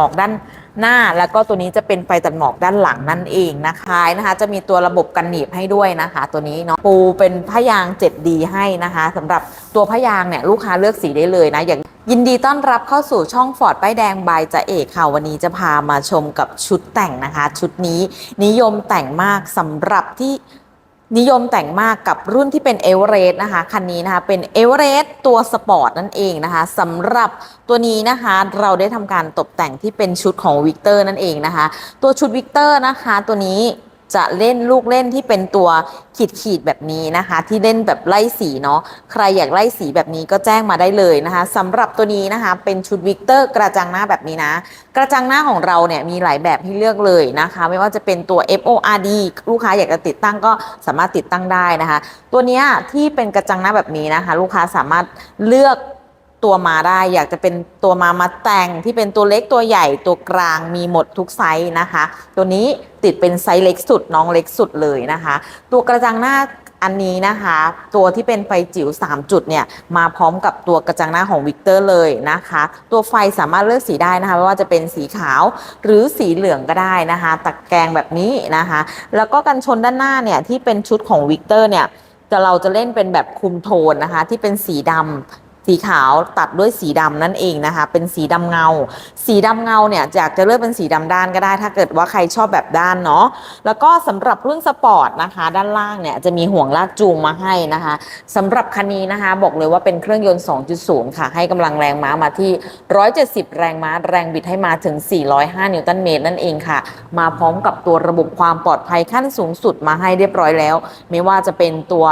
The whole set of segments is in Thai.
มอกด้านหน้า แล้วก็ตัวนี้จะเป็นไฟตัดหมอกด้านหลังนั่นเองนะคะนะคะ จะมีตัวระบบกันหนีบให้ด้วยนะคะ ตัวนี้เนาะปูเป็นผ้ายาง 7D ให้นะคะสำหรับตัวผ้ายางเนี่ยลูกค้าเลือกสีได้เลยนะอย่างยินดีต้อนรับเข้าสู่ช่องฟอร์ดป้ายแดงบายจะเอกค่ะ วันนี้จะพามาชมกับชุดแต่งนะคะ ชุดนี้นิยมแต่งมากสำหรับที่ นิยมแต่งมากกับรุ่นที่เป็นเอเวอเรสต์นะคะ คันนี้นะคะ เป็นเอเวอเรสต์ตัวสปอร์ตนั่นเองนะคะสำหรับตัวนี้นะคะ เราได้ทำการตกแต่งที่เป็นชุดของวิกเตอร์นั่นเองนะคะ ตัวชุดวิกเตอร์นะคะ ตัวนี้ จะเล่นลูกเล่นที่เป็นตัวขีดขีดๆแบบนี้นะคะ ที่เล่นแบบไล่สีเนาะใครอยากไล่สีแบบนี้ก็แจ้งมาได้เลยนะคะสำหรับตัวนี้นะคะเป็นชุดวิกเตอร์กระจังหน้าแบบนี้นะ กระจังหน้าของเราเนี่ยมีหลายแบบให้เลือกเลยนะคะ ไม่ว่าจะเป็นตัว FORD ลูกค้าอยากจะติดตั้งก็สามารถติดตั้งได้นะคะ ตัวนี้ที่เป็นกระจังหน้าแบบนี้นะคะ ลูกค้าสามารถเลือก ตัวมาได้ อยากจะเป็นตัวมามาแต่งที่เป็นตัวเล็กตัวใหญ่ตัวกลางมีหมดทุกไซส์นะคะ ตัวนี้ติดเป็นไซส์เล็กสุดน้องเล็กสุดเลยนะคะ ตัวกระจังหน้าอันนี้นะคะ ตัวที่เป็นไฟจิ๋ว3 จุดเนี่ยมาพร้อมกับตัวกระจังหน้าของวิกเตอร์เลยนะคะ ตัวไฟสามารถเลือกสีได้นะคะไม่ว่าจะเป็นสีขาวหรือสีเหลืองก็ได้นะคะตะแกรงแบบนี้นะคะ แล้วก็กันชนด้านหน้าเนี่ยที่เป็นชุดของวิกเตอร์เนี่ยจะเราจะเล่นเป็นแบบคุมโทนนะคะ ที่เป็นสีดำ สีขาวตัดด้วยสีดำนั่นเองนะคะ เป็นสีดำเงา สีดำเงาเนี่ยอยากจะเลือกเป็นสีดำด้านก็ได้ ถ้าเกิดว่าใครชอบแบบด้านเนาะแล้วก็สำหรับรุ่นสปอร์ตนะคะ ด้านล่างเนี่ยจะมีห่วงลากจูงมาให้นะคะสำหรับคันนี้นะคะ บอกเลยว่าเป็นเครื่องยนต์ 2.0 ค่ะ ให้กำลังแรงม้ามาที่ 170 แรงม้า แรงบิดให้มาถึง 405 นิวตันเมตรนั่นเองค่ะ มาพร้อมกับตัวระบบความปลอดภัยขั้นสูงสุดมาให้เรียบร้อยแล้ว ไม่ว่าจะเป็นตัว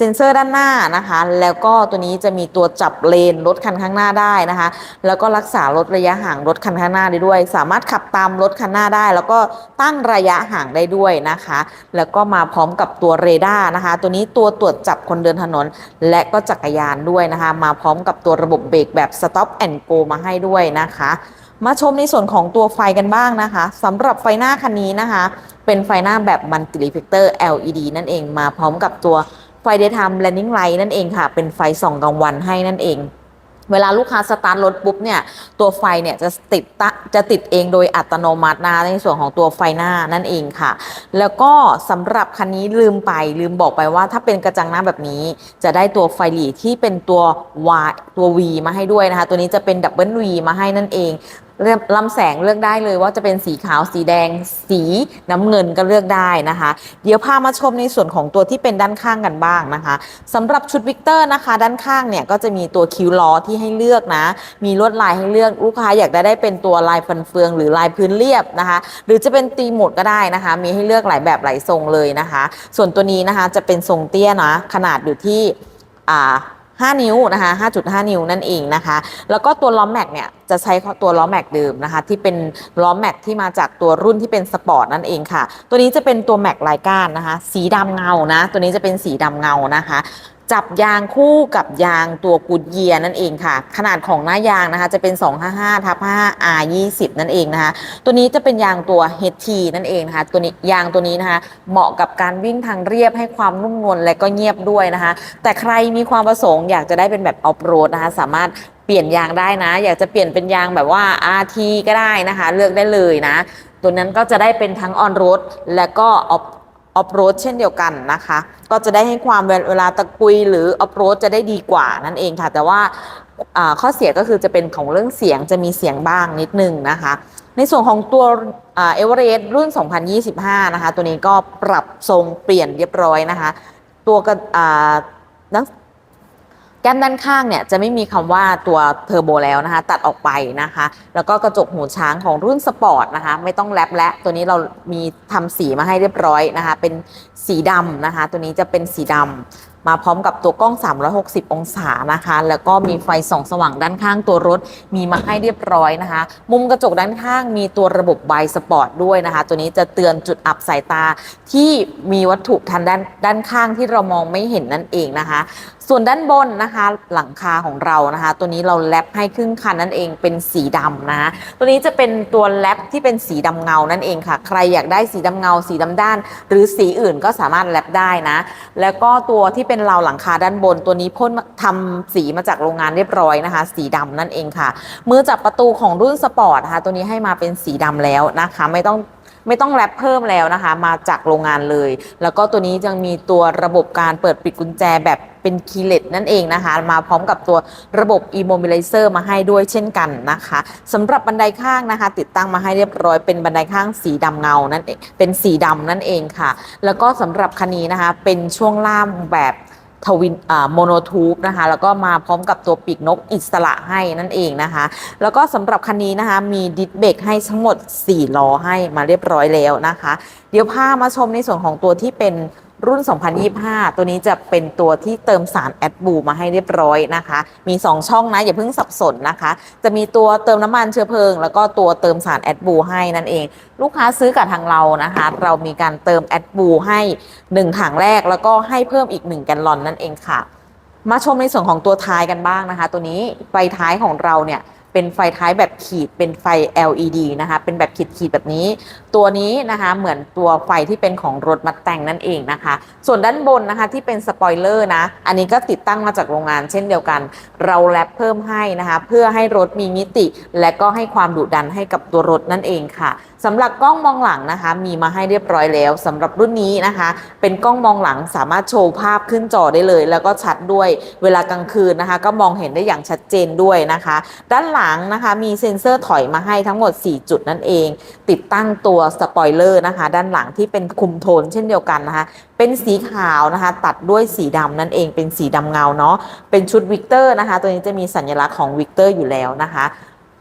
เซ็นเซอร์ด้านหน้านะคะ แล้วก็ตัวนี้จะมีตัวจับเลนรถคันข้างหน้าได้นะคะ แล้วก็รักษาลดระยะห่างรถคันข้างหน้าได้ด้วย สามารถขับตามรถคันหน้าได้ แล้วก็ตั้งระยะห่างได้ด้วยนะคะ แล้วก็มาพร้อมกับตัวเรดาร์นะคะ ตัวนี้ตัวตรวจจับคนเดินถนน และก็จักรยานด้วยนะคะ มาพร้อมกับตัวระบบเบรกแบบ stop and go มาให้ด้วยนะคะมาชมในส่วนของตัวไฟกันบ้างนะคะสำหรับไฟหน้าคันนี้นะคะ เป็นไฟหน้าแบบมันติ r ิเฟกเตอร์ LED นั่นเองมาพร้อมกับตัว ไฟ daytime running light นั่นเองค่ะ เป็นไฟส่องกลางวันให้นั่นเอง เวลาลูกค้าสตาร์ทรถปุ๊บเนี่ย ตัวไฟเนี่ยจะติดตะจะติดเองโดยอัตโนมัตินะในส่วนของตัวไฟหน้านั่นเองค่ะ แล้วก็สำหรับคันนี้ลืมไปลืมบอกไปว่า ถ้าเป็นกระจังหน้าแบบนี้ จะได้ตัวไฟหลีที่เป็นตัว Y ตัว V มาให้ด้วยนะคะ ตัวนี้จะเป็นดับเบิล V มาให้นั่นเอง ลือกลำแสงเลือกได้เลยว่าจะเป็นสีขาวสีแดง สีน้ำเงินก็เลือกได้นะคะ เดี๋ยวพามาชมในส่วนของตัวที่เป็นด้านข้างกันบ้างนะคะสำหรับชุดวิกเตอร์นะคะ ด้านข้างเนี่ยก็จะมีตัวคิ้วล้อที่ให้เลือกนะ มีลวดลายให้เลือกลูกค้าอยากได้ได้เป็นตัวลายฟันเฟือง หรือลายพื้นเรียบนะคะ หรือจะเป็นตีหมดก็ได้นะคะ มีให้เลือกหลายแบบหลายทรงเลยนะคะ ส่วนตัวนี้นะคะจะเป็นทรงเตี้ยนะขนาดอยู่ที่อ่า 5 นิ้วนะคะ 5.5 นิ้วนั่นเองนะคะ แล้วก็ตัวล้อแม็กเนี่ยจะใช้ตัวล้อแม็กเดิมนะคะ ที่เป็นล้อแม็กที่มาจากตัวรุ่นที่เป็นสปอร์ตนั่นเองค่ะ ตัวนี้จะเป็นตัวแม็กลายก้านนะคะ สีดำเงานะ ตัวนี้จะเป็นสีดำเงานะคะ จับยางคู่กับยางตัวกูดเยียนั่นเองค่ะ ขนาดของหน้ายางนะคะจะเป็น 255ทับ5 R 20นั่นเองนะคะตัวนี้จะเป็นยางตัว HT นั่นเองนะคะตัวนี้ยางตัวนี้นะคะเหมาะกับการวิ่งทางเรียบให้ความนุ่มนวลและก็เงียบด้วยนะคะ แต่ใครมีความประสงค์อยากจะได้เป็นแบบออฟโรดนะคะสามารถเปลี่ยนยางได้นะ อยากจะเปลี่ยนเป็นยางแบบว่า RT ก็ได้นะคะ เลือกได้เลยนะ ตัวนั้นก็จะได้เป็นทั้งออนโรดและก็ออฟ ออฟโรดเช่นเดียวกันนะคะ ก็จะได้ให้ความเวเวลาตะกุยหรือออฟโรดจะได้ดีกว่านั่นเองค่ะ แต่ว่าข้อเสียก็คือจะเป็นของเรื่องเสียงจะมีเสียงบ้างนิดนึงนะคะ ในส่วนของตัวเอเวอเรสต์รุ่น 2025 นะคะ ตัวนี้ก็ปรับทรงเปลี่ยนเรียบร้อยนะคะ ตัวกระนัก ก้มด้านข้างเนี่ยจะไม่มีคำว่าตัวเทอร์โบแล้วนะคะ ตัดออกไปนะคะ แล้วก็กระจกหูช้างของรุ่นสปอร์ตนะคะ ไม่ต้องแรปและตัวนี้เรามีทำสีมาให้เรียบร้อยนะคะ เป็นสีดำนะคะ ตัวนี้จะเป็นสีดำมาพร้อมกับตัวกล้อง 360 องศานะคะ แล้วก็มีไฟส่องสว่างด้านข้างตัวรถมีมาให้เรียบร้อยนะคะ มุมกระจกด้านข้างมีตัวระบบไบสปอร์ตด้วยนะคะ ตัวนี้จะเตือนจุดอับสายตาที่มีวัตถุทันด้านด้านข้างที่เรามองไม่เห็นนั่นเองนะคะ ส่วนด้านบนนะคะหลังคาของเรานะคะ ตัวนี้เราแรปให้ครึ่งคันนั่นเองเป็นสีดำนะตัวนี้จะเป็นตัวแรปที่เป็นสีดำเงานั่นเองค่ะ ใครอยากได้สีดำเงา สีดำด้าน หรือสีอื่นก็สามารถแรปได้นะ แล้วก็ตัวที่เป็นราวหลังคาด้านบน ตัวนี้พ่นทำสีมาจากโรงงานเรียบร้อยนะคะ สีดำนั่นเองค่ะ มือจับประตูของรุ่นสปอร์ตนะคะตัวนี้ให้มาเป็นสีดำแล้วนะคะ ไม่ต้อง ไม่ต้องแรปเพิ่มแล้วนะคะ มาจากโรงงานเลย แล้วก็ตัวนี้ยังมีตัวระบบการเปิดปิดกุญแจแบบเป็นคีเลสนั่นเองนะคะ มาพร้อมกับตัวระบบ e-mobilizer มาให้ด้วยเช่นกันนะคะสำหรับบันไดข้างนะคะ ติดตั้งมาให้เรียบร้อยเป็นบันไดข้างสีดำเงานั่นเองเป็นสีดำนั่นเองค่ะ แล้วก็สำหรับคันนี้นะคะเป็นช่วงล่างแบบ ทวินอ่าโมโนทูบนะคะ แล้วก็มาพร้อมกับตัวปีกนกอิสระให้นั่นเองนะคะ แล้วก็สำหรับคันนี้นะคะ มีดิสเบรกให้ทั้งหมด 4 ล้อให้มาเรียบร้อยแล้วนะคะ เดี๋ยวพามาชมในส่วนของตัวที่เป็น รุ่น 2025 ตัวนี้จะเป็นตัวที่เติมสารแอดบูมาให้เรียบร้อยนะคะ มี 2 ช่องนะ อย่าเพิ่งสับสนนะคะ จะมีตัวเติมน้ำมันเชื้อเพลิง แล้วก็ตัวเติมสารแอดบูให้นั่นเอง ลูกค้าซื้อกับทางเรานะคะ เรามีการเติมแอดบูให้ 1 ถังแรก แล้วก็ให้เพิ่มอีก 1 แกลลอนนั่นเองค่ะ มาชมในส่วนของตัวท้ายกันบ้างนะคะ ตัวนี้ไฟท้ายของเราเนี่ย เป็นไฟท้ายแบบขีดเป็นไฟ LED นะคะเป็นแบบขีดขีดแบบนี้ ตัวนี้นะคะเหมือนตัวไฟที่เป็นของรถมัดแต่งนั่นเองนะคะ ส่วนด้านบนนะคะที่เป็นสปอยเลอร์นะอันนี้ก็ติดตั้งมาจากโรงงานเช่นเดียวกัน เราแรปเพิ่มให้นะคะ เพื่อให้รถมีมิติ และก็ให้ความดุดันให้กับตัวรถนั่นเองค่ะสำหรับกล้องมองหลังนะคะ มีมาให้เรียบร้อยแล้วสำหรับรุ่นนี้นะคะ เป็นกล้องมองหลังสามารถโชว์ภาพขึ้นจอได้เลย แล้วก็ชัดด้วยเวลากลางคืนนะคะ ก็มองเห็นได้อย่างชัดเจนด้วยนะคะ ด้านหลังนะคะ มีเซ็นเซอร์ถอยมาให้ทั้งหมด 4 จุดนั่นเอง ติดตั้งตัวสปอยเลอร์นะคะ ด้านหลังที่เป็นคุมโทนเช่นเดียวกันนะคะ เป็นสีขาวนะคะ ตัดด้วยสีดำนั่นเอง เป็นสีดำเงาเนาะ เป็นชุดวิกเตอร์นะคะ ตัวนี้จะมีสัญลักษณ์ของวิกเตอร์อยู่แล้วนะคะ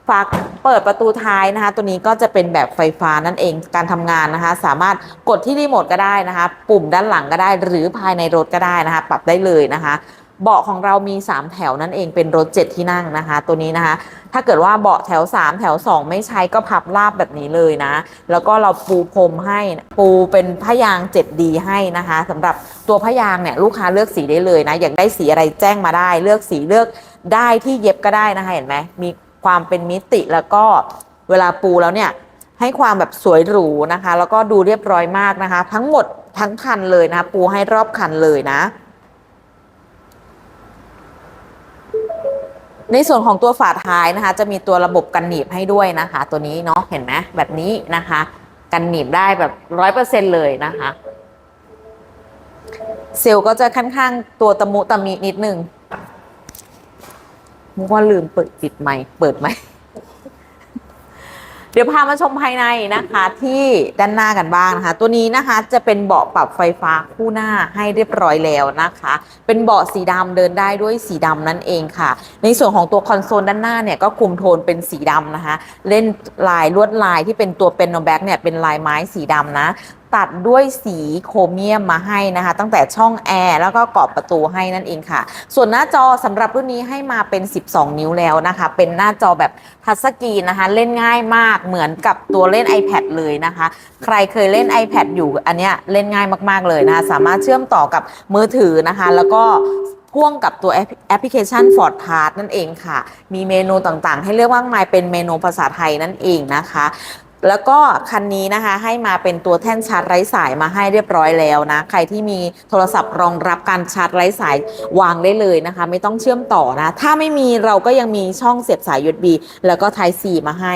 ฝากเปิดประตูท้ายนะคะ ตัวนี้ก็จะเป็นแบบไฟฟ้านั่นเองการทำงานนะคะ สามารถกดที่รีโมทก็ได้นะคะ ปุ่มด้านหลังก็ได้ หรือภายในรถก็ได้นะคะ ปรับได้เลยนะคะ เบาะของเรามี 3 แถวนั่นเองเป็นรถ 7 ที่นั่งนะคะ ตัวนี้นะคะ ถ้าเกิดว่าเบาะแถว 3 แถว 2 ไม่ใช้ก็พับราบแบบนี้เลยนะ แล้วก็เราปูพรมให้ปูเป็นผ้ายาง 7D ให้นะคะสำหรับตัวผ้ายางเนี่ยลูกค้าเลือกสีได้เลยนะ อยากได้สีอะไรแจ้งมาได้ เลือกสีเลือกได้ที่เย็บก็ได้นะคะเห็นไหมมีความเป็นมิติแล้วก็เวลาปูแล้วเนี่ยให้ความแบบสวยหรูนะคะ แล้วก็ดูเรียบร้อยมากนะคะ ทั้งหมดทั้งคันเลยนะ ปูให้รอบคันเลยนะ ในส่วนของตัวฝาท้ายนะคะ จะมีตัวระบบกันหนีบให้ด้วยนะคะ ตัวนี้เนาะเห็นไหมแบบนี้นะคะ กันหนีบได้แบบร้อยเปอร์เซ็นเลยนะคะ เซลก็จะค่อนข้างตัวตะมุตะมินิดนึงมุกว่าลืมเปิดปิดไมค์เปิดไหม ดี๋ยวพามาชมภายในนะคะที่ด้านหน้ากันบ้างนะคะ ตัวนี้นะคะจะเป็นเบาะปรับไฟฟ้าคู่หน้าให้เรียบร้อยแล้วนะคะ เป็นเบาะสีดำเดินได้ด้วยสีดำนั่นเองค่ะ ในส่วนของตัวคอนโซลด้านหน้าเนี่ยก็คุมโทนเป็นสีดำนะคะ เล่นลายลวดลายที่เป็นตัวเป็นโนแบ็กเนี่ยเป็นลายไม้สีดำนะ ตัดด้วยสีโครเมียมมาให้นะคะ ตั้งแต่ช่องแอร์แล้วก็กรอบประตูให้นั่นเองค่ะ ส่วนหน้าจอสำหรับรุ่นนี้ให้มาเป็น 12 นิ้วแล้วนะคะ เป็นหน้าจอแบบทัชสกรีนนะคะ เล่นง่ายมากเหมือนกับตัวเล่น iPad เลยนะคะ ใครเคยเล่น iPad อยู่อันเนี้ยเล่นง่ายมากๆเลยนะคะสามารถเชื่อมต่อกับมือถือนะคะ แล้วก็พ่วงกับตัวแอปแอปพลิเคชัน Ford Pass นั่นเองค่ะ มีเมนูต่างๆ ให้เลือกมากมายเป็นเมนูภาษาไทยนั่นเองนะคะ แล้วก็คันนี้นะคะให้มาเป็นตัวแท่นชาร์จไร้สายมาให้เรียบร้อยแล้วนะ ใครที่มีโทรศัพท์รองรับการชาร์จไร้สายวางได้เลยนะคะ ไม่ต้องเชื่อมต่อนะ ถ้าไม่มีเราก็ยังมีช่องเสียบสาย USB แล้วก็ Type C มาให้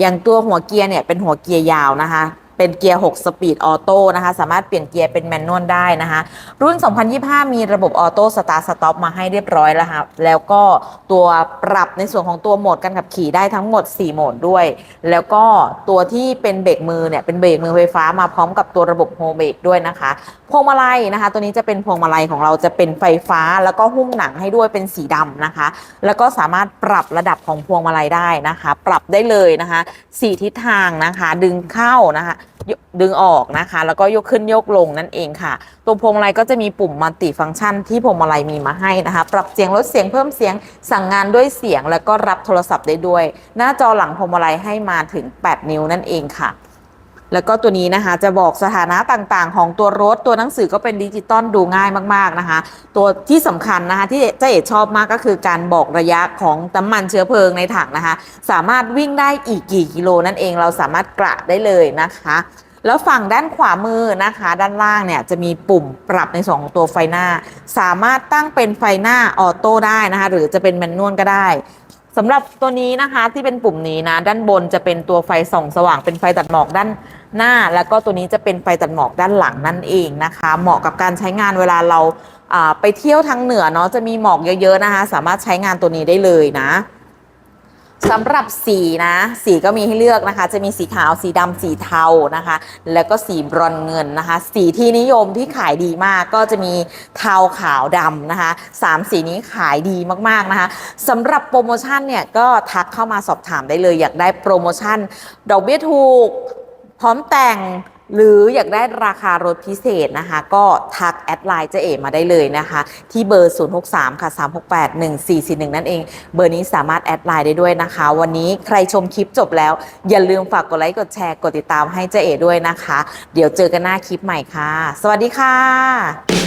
อย่างตัวหัวเกียร์เนี่ยเป็นหัวเกียร์ยาวนะคะ เป็นเกียร์ 6 สปีดออโต้นะคะ สามารถเปลี่ยนเกียร์เป็นแมนนวลได้นะคะ รุ่น 2025 มีระบบออโต้สตาร์สต็อปมาให้เรียบร้อยแล้วค่ะแล้วก็ตัวปรับในส่วนของตัวโหมดการขับขี่ได้ทั้งหมด 4 โหมดด้วย แล้วก็ตัวที่เป็นเบรกมือเนี่ย เป็นเบรกมือไฟฟ้ามาพร้อมกับตัวระบบโฮเบรกด้วยนะคะ พวงมาลัยนะคะ ตัวนี้จะเป็นพวงมาลัยของเราจะเป็นไฟฟ้า แล้วก็หุ้มหนังให้ด้วยเป็นสีดำนะคะ แล้วก็สามารถปรับระดับของพวงมาลัยได้นะคะ ปรับได้เลยนะคะสี่ทิศทางนะคะ ดึงเข้านะคะดึงออกนะคะ แล้วก็ยกขึ้นยกลงนั่นเองค่ะ ตัวพวงมาลัยก็จะมีปุ่มมัลติฟังก์ชันที่พวงมาลัยมีมาให้นะคะ ปรับเสียงลดเสียงเพิ่มเสียงสั่งงานด้วยเสียงแล้วก็รับโทรศัพท์ได้ด้วย หน้าจอหลังพวงมาลัยให้มาถึง 8 นิ้วนั่นเองค่ะ แล้วก็ตัวนี้นะคะจะบอกสถานะต่างๆ ของตัวรถตัวหนังสือก็เป็นดิจิตอลดูง่ายมากๆนะคะ ตัวที่สำคัญนะคะที่เจ๊เอ๋ชอบมากก็คือการบอกระยะของน้ำมันเชื้อเพลิงในถังนะคะ สามารถวิ่งได้อีกกี่กิโลนั่นเองเราสามารถกระได้เลยนะคะแล้วฝั่งด้านขวามือนะคะ ด้านล่างเนี่ยจะมีปุ่มปรับในส่วนของตัวไฟหน้า สามารถตั้งเป็นไฟหน้าออโต้ได้นะคะ หรือจะเป็นแมนนวลก็ได้สำหรับตัวนี้นะคะที่เป็นปุ่มนี้นะ ด้านบนจะเป็นตัวไฟส่องสว่างเป็นไฟตัดหมอกด้าน หน้าแล้วก็ตัวนี้จะเป็นไฟตัดหมอกด้านหลังนั่นเองนะคะ เหมาะกับการใช้งานเวลาเราไปเที่ยวทางเหนือเนาะจะมีหมอกเยอะๆนะคะ สามารถใช้งานตัวนี้ได้เลยนะสำหรับสีนะ สีก็มีให้เลือกนะคะ จะมีสีขาวสีดำสีเทานะคะ แล้วก็สีบรอนเงินนะคะ สีที่นิยมที่ขายดีมากก็จะมีเทาขาวดำนะคะสามสีนี้ขายดีมากๆนะคะสำหรับโปรโมชั่นเนี่ยก็ทักเข้ามาสอบถามได้เลย อยากได้โปรโมชั่นดอกเบี้ยถูก พร้อมแต่งหรืออยากได้ราคารถพิเศษนะคะ ก็ทักแอดไลน์เจเอมาได้เลยนะคะ ที่เบอร์ 063 ค่ะ 368 1441 นั่นเอง เบอร์นี้สามารถแอดไลน์ได้ด้วยนะคะ วันนี้ใครชมคลิปจบแล้ว อย่าลืมฝากกดไลค์กดแชร์กดติดตามให้เจเอด้วยนะคะ เดี๋ยวเจอกันหน้าคลิปใหม่ค่ะ สวัสดีค่ะ